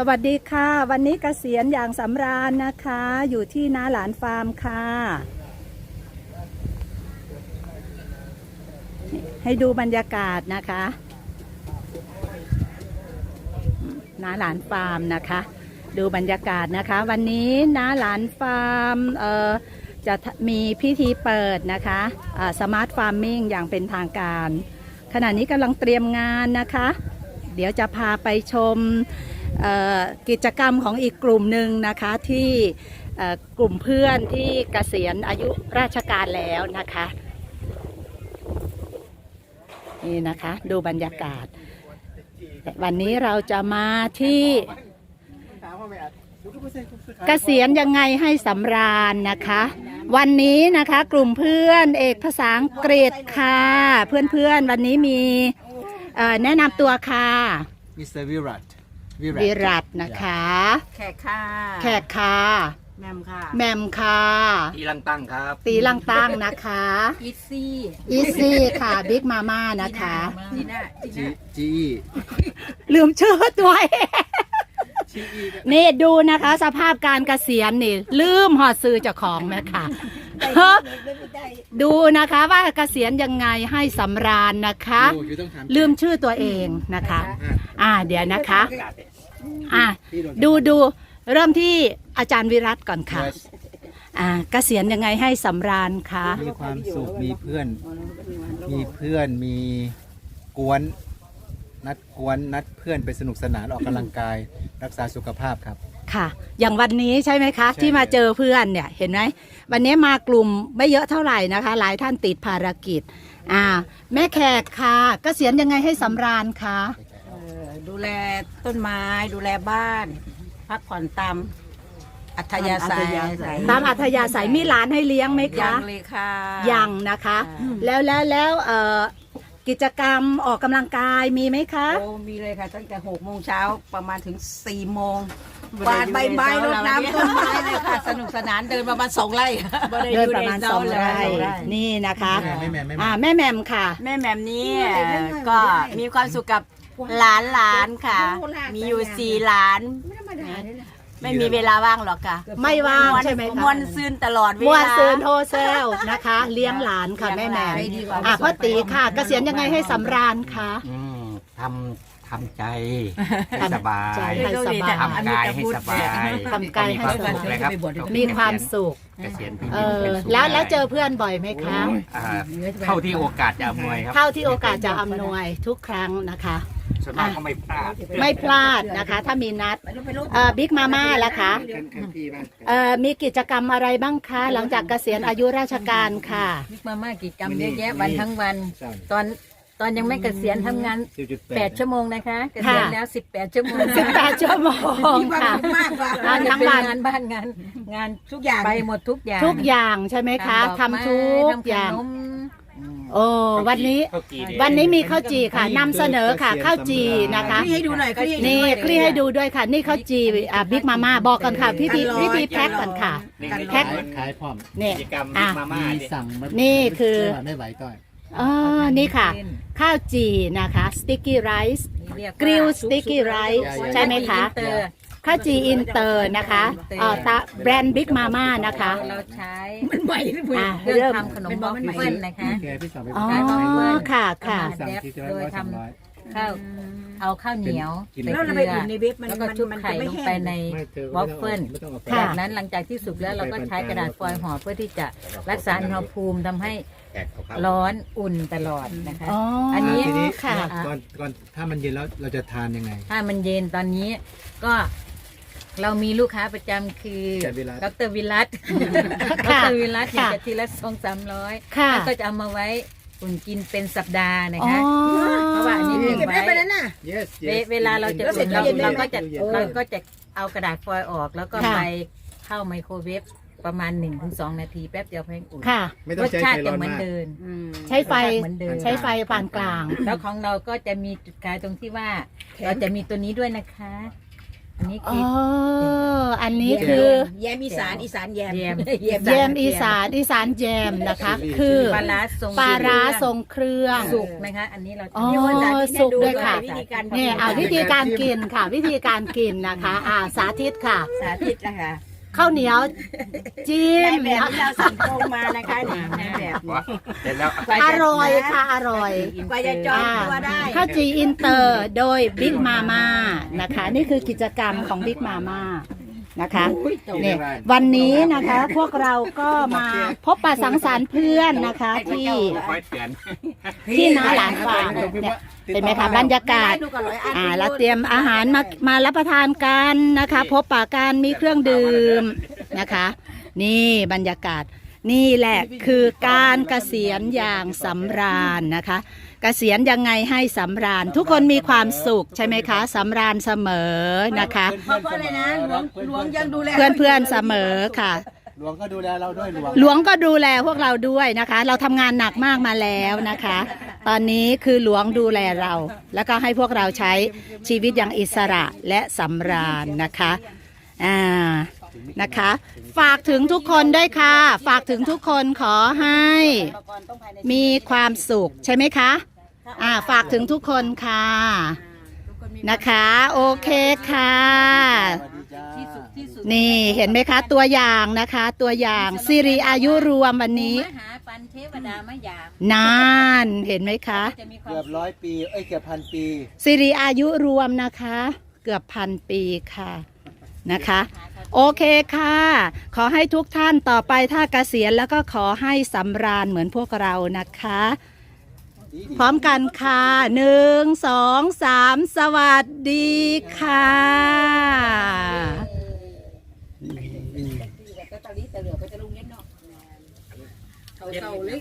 สวัสดีค่ะ วันนี้เกษียณอย่างสำราญนะคะ อยู่ที่นาหลานฟาร์มค่ะ ให้ดูบรรยากาศนะคะนาหลานฟาร์มนะคะ ดูบรรยากาศนะคะ วันนี้นาหลานฟาร์มเอ่อจะมีพิธีเปิดนะคะสมาร์ทฟาร์มมิ่งอย่างเป็นทางการ ขณะนี้กำลังเตรียมงานนะคะ เดี๋ยวจะพาไปชม กิจกรรมของอีกกลุ่มหนึ่งนะคะที่กลุ่มเพื่อนที่เกษียณอายุราชการแล้วนะคะนี่นะคะดูบรรยากาศ วันนี้เราจะมาที่เกษียณยังไงให้สำราญนะคะ วันนี้นะคะกลุ่มเพื่อนเอกภาษาอังกฤษค่ะ เพื่อนๆวันนี้มีแนะนำตัวค่ะ Mr. Virat วิรัต นะคะ แขกค่ะแขกค่ะแมมค่ะแมมค่ะอีลังตั้งครับตีลังตั้งนะคะอีซี่อีซี่ค่ะบิ๊กมาม่านะคะจีน่าจีจีน่าจีลืมชื่อตัวเองนี่ดูนะคะ สภาพการเกษียณนี่ ลืมหอดซื้อเจ้าของไหมคะฮะดูนะคะว่าเกษียณยังไงให้สำราญนะคะโอ้ยต้องทำลืมชื่อตัวเองนะคะ อ่าเดี๋ยวนะคะ อ่าดูดูเริ่มที่อาจารย์วิรัตก่อนค่ะ อ่าเกษียณยังไงให้สำราญคะมีความสุขมีเพื่อน มีเพื่อนมีกวนนัดกวนนัดเพื่อนไปสนุกสนานออกกำลังกาย รักษาสุขภาพครับค่ะ อย่างวันนี้ใช่ไหมคะใช่ที่มาเจอเพื่อนเนี่ยเห็นไหมวันนี้มากลุ่มไม่เยอะเท่าไหร่นะคะ หลายท่านติดภารกิจอ่าแม่แขกค่ะเกษียณยังไงให้สำราญคะเอ่อ ดูแลต้นไม้ดูแลบ้าน พักผ่อนตามอัธยาศัย ตามอัธยาศัยมีหลานให้เลี้ยงไหมยัคะงเลยค่ะ ยังนะคะอืมแล้วแล้วแล้วเอ่อกิจกรรมออกกำลังกายมีไหมคะ โอ้มีเลยค่ะ ตั้งแต่หกโมงเช้าประมาณถึงสี่โมงกวาดใบไม้รดน้ำต้นไม้เลยค่ะ สนุกสนานเดินประมาณสองไร่ เดินประมาณสองไร่นี่นะคะแม่แม่แม่แม่อ่าแม่แหม่มค่ะ แม่แหม่มนี้ก็มีความสุขกับ หลานหลานๆค่ะ มีอยู่สี่หลานไม่มีเวลาว่างหรอกค่ะ ไม่ว่างใช่ไหมคะมวนซืนตลอดเวมวนลาซืนโฮเซลนะคะ เลี้ยงหลานค่ะแม่แหม่มใจดีกว่า อะพ่อตีค่ะ เกษียณยังไงให้สำราญคะ อืมทำทำใจให้สบายใจให้สบาย ทำกายให้สบายทำกายให้สบายมีควมสุขเลยครับมีความสุข เกษียณปีเอนี้อ เป็นสุขแล้วแล้วเจอเพื่อนบ่อยไหมคะ อ่าเท่าที่โอกาสจะอำนวยครับ เท่าที่โอกาสจะอำนวยทุกครั้งนะคะ ส่วนมากก็ไม่พลาดไม่พลาดนะคะ ถ้ามีนัดบิ๊กมาม่าล่ะคะเอ่อมีกิจกรรมอะไรบ้างคะ หลังจากเกษียณอายุราชการค่ะมิกมาม่ากิจกรรมเยอะแยะวันทั้งวัน ตอนตอนยังไม่เกษียณทำงาน 8 ชั่วโมงนะคะ เกษียณแล้ว 18 ชั่วโมง18ชั่วโมงค่ะ มากกว่างานทั้งวัน งานบ้านงาน งานทุกอย่างไปหมดทุกอย่างทุกอย่างใช่ไหมคะทำทุกอย่างทำขนม โอ้วันนี้ ข้าวจี่วันนี้มีข้าวจีค่ะนำเสนอค่ะข้าวจีนะคะ คลี่ให้ดูหน่อยคลี่ให้ดูนี่หอยคลี่ให้ดูด้วยค่ะ นี่ข้าวจีอ่าบิ๊กมาม่าบอกกันค่ะพี่พีพี่พีแพ็คก่อนค่ะแพ็ค ขายพร้อมนี่ กิจกรรมอะ มาม่ามีเนี่ย สั่งมานี่คือไม่ไหวต้อยอ๋อนี่ค่ะ ข้าวจีนะคะสติ๊กกี้ไรซ์เรียว่ากริลสติ๊กกี้ไรซ์ใช่ไหมคะ อินเตอร์ ข้าวจีอินเตอร์นะคะอินเตอร์เอ่อตาแบรนด์บิ๊กมาม่านะคะ เราใช้อะเครื่เริ่องมทำขนมบล็อกเฟิลนะคะ แกพี่สาวไปอ๋อ ขายของเพื่อน ค่ะ ค่ะ สั่งทีละร้อยสามร้อย ข้าวเอาข้าวเหนียวกินใส่แล้วเกลือแล้วก็ชุบไข่ลงไปใน ไม่เธอวอฟเฟิลไม่ต้องเอาไป ค่ะ จากนั้นหลังจากที่สุกแล้วเราก็ใช้กระดาษฟอยล์ห่อเพื่อที่จะรักษาอุณหภูมิทำให้แขกเขาร้อนอุ่นตลอดนะคะ อ๋ออัอันนี้ ทีนี้ค่ะ ก่อนก่อนถ้ามันเย็นแล้วเราจะทานยังไง ถ้ามันเย็นตอนนี้ก็เรามีลูกค้าประจำคืออาจารย์วิรัติ ดรวิรัตดค่ะรวิรัตเนี่ยค่ะ จะทีละสองสามร้อยค่ะ ท่านก็จะเอามาไว้ อุ่นกินเป็นสัปดาห์นะอ๋อคะ เพราะว่าอันนี้เก็บไว้ yes เวเวลาเราจะแล้วสร็อุ่จนเราย็นเราก็จะย็นเราก็จะเอากระดาษฟอยล์ออกแล้วก็ค่ะ ไปเข้าไมโครเวฟประมาณ1นถึงสนาทีแป๊บเดียวเพ่งอุ่นค่ะ ไม่ต้อรงสใช้ชาไฟติร้จะอนเหมือนมากเดิมใช้ไฟ รสชาติเหมือนเดิมใช้ไฟปานกลาง แล้วของเราก็จะมีจุดขายตรงที่ว่า เราจะมีตัวนี้ด้วยนะคะ อันนี้อ๋คือ ออันนี้คือ แยมอีสานอีสานแยมแยม แยมอีสานอีสานแยมนะคะ คือปลาร้าทรงปลาร้าทรงเครื่อง สุกนะคะ อันนี้เราอ๋อเรียกว่าจากที่สุกดูด้วยค่ะ วิธีการเนี่ยเอาวิธีการกินค่ะ วิธีการกินนะคะ อ่าสาธิตค่ะ สาธิตนะคะ ข้าวเหนียวจิ้ในมแบบที่เราสั่งตรงมานะคะนี่ในแบบนี้เสร็จแล้วกว่าอจะร่อยค่ะอร่อย กว่าจะจองตัวได้ ข้าวจีอินเตอร์โดยบิ๊กมาม่านะคะ นี่คือกิจกรรมของบิ๊กมาม่า นะคะเนี่ยวันนี้นะคะ พวกเราก็มาพบปะสังสรรค์เพื่อนนะคะที่ค่อยเตือนที่น้าหลานฟาร์มเนี่ยเห็นไหมคะบรรยากาศอ่าแล้วเตรียมอาหารมามารับประทานกันนะคะ พบปะกันมีเครื่องดื่มนะคะ นี่บรรยากาศ นี่แหละคือการเกษียณอย่างสำราญนะคะเกษียณยังไงให้สำราญ ทุกคนมีความสุขใช่ไหมคะสำราญเสมอนะคะเพราะว่าอะไรนะหลวงหลวงยังดูแลเพื่อนเพื่อนๆเสมอค่ะหลวงก็ดูแลเราด้วยหลวงหลวงก็ดูแลพวกเราด้วยนะคะ เราทำงานหนักมากมาแล้วนะคะ ตอนนี้คือหลวงดูแลเรา แล้วก็ให้พวกเราใช้ชีวิตอย่างอิสระและสำราญนะคะอ่า นะคะ ฝากถึงทุกคนด้วยค่ะ ฝากถึงทุกคนขอให้มีความสุขใช่ไหมคะอ่าฝากถึงทุกคนค่ะนะคะ โอเคค่ะสวัสดีจ้านี่เห็นไหมคะ ตัวอย่างนะคะ ตัวอย่างสิริอายุรวมวันนี้มหาปันเทวดามายามนานเห็นไหมคะจะมีความเกือบร้อยปีเอ้ยเกือบพันปีสิริอายุรวมนะคะ เกือบพันปีค่ะนะคะ โอเคค่ะ ขอให้ทุกท่านต่อไปถ้าเกษียณแล้วก็ขอให้สำราญเหมือนพวกเรานะคะ พร้อมกันค่ะหนึ่งสองสามสวัสดีค่ะแต่ตอนนี้แต่เหลือไปจะลุงเย็นเนาะเขาเศร้าเลย